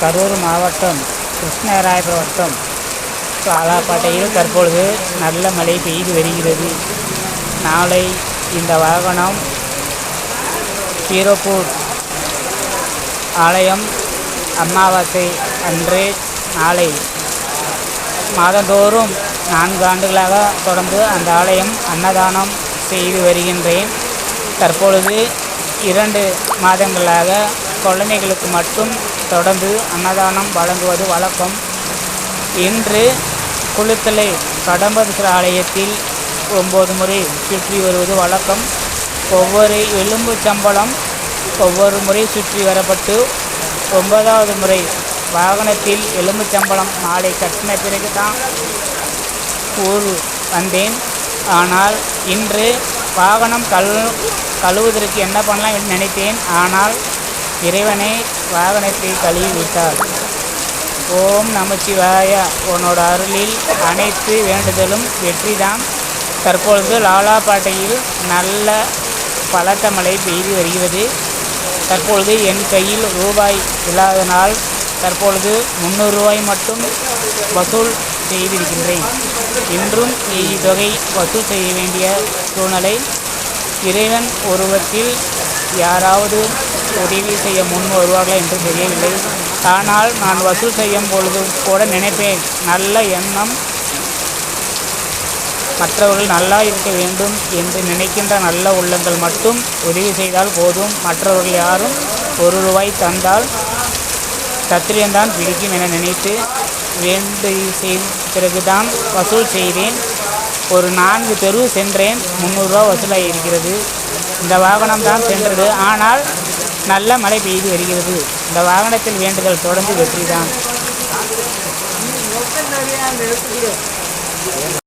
கரூர் மாவட்டம் கிருஷ்ணராயபுரம் வட்டம் காலாப்பட்டையில் தற்பொழுது நல்ல மழை பெய்து வருகிறது. நாளை இந்த வாகனம் பீரோப்பூர் ஆலயம் அமாவாசை அன்று நாளை மாதந்தோறும் நான்கு ஆண்டுகளாக தொடர்ந்து அந்த ஆலயம் அன்னதானம் செய்து வருகின்றேன். தற்பொழுது இரண்டு மாதங்களாக குழந்தைகளுக்கு மட்டும் தொடர்ந்து அன்னதானம் வழங்குவது வழக்கம். இன்று குளித்தலை கடம்பதீஸ்வரர் ஆலயத்தில் ஒம்பது முறை சுற்றி வருவது வழக்கம். ஒவ்வொரு எலும்பு சம்பளம் ஒவ்வொரு முறை சுற்றி வரப்பட்டு ஒன்பதாவது முறை வாகனத்தில் எலும்புச்சம்பளம் மாலை கட்டின பிறகு தான் ஊர் வந்தேன். ஆனால் இன்று வாகனம் கழு கழுவுவதற்கு என்ன பண்ணலாம் என்று நினைத்தேன். ஆனால் இறைவனை வாகனத்தை கழுவி விட்டார் ஓம் நமச்சிவாய. உன்னோட அருளில் அனைத்து வேண்டுதலும் வெற்றிதான். தற்பொழுது லாலாபாட்டையில் நல்ல பலத்த மழை பெய்து வருகிறது. தற்பொழுது என் கையில் ரூபாய் இல்லாதனால் தற்பொழுது முந்நூறு ரூபாய் மட்டும் வசூல் செய்திருக்கின்றேன். இன்றும் இத்தொகை வசூல் செய்ய வேண்டிய சூழ்நிலை. இறைவன் உருவத்தில் யாராவது உதவி செய்ய முன் வருவார்களா என்று தெரியவில்லை. ஆனால் நான் வசூல் செய்யும் பொழுது கூட நினைப்பேன் நல்ல எண்ணம் மற்றவர்கள் நல்லா இருக்க வேண்டும் என்று நினைக்கின்ற நல்ல உள்ளங்கள் மட்டும் உதவி செய்தால் போதும். மற்றவர்கள் யாரும் ஒரு ரூபாய் தந்தால் சத்திரியம்தான் பிடிக்கும் என நினைத்து வேண்டு செய்த பிறகுதான் வசூல் செய்தேன் ஒரு நான்கு தெரு சென்றேன். முந்நூறுரூவா வசூலாகி இருக்கிறது. இந்த வாகனம் தான் சென்றது. ஆனால் நல்ல மழை பெய்து வருகிறது. இந்த வாகனத்தில் வேண்டுதல் தொடர்ந்து வெற்றி தான்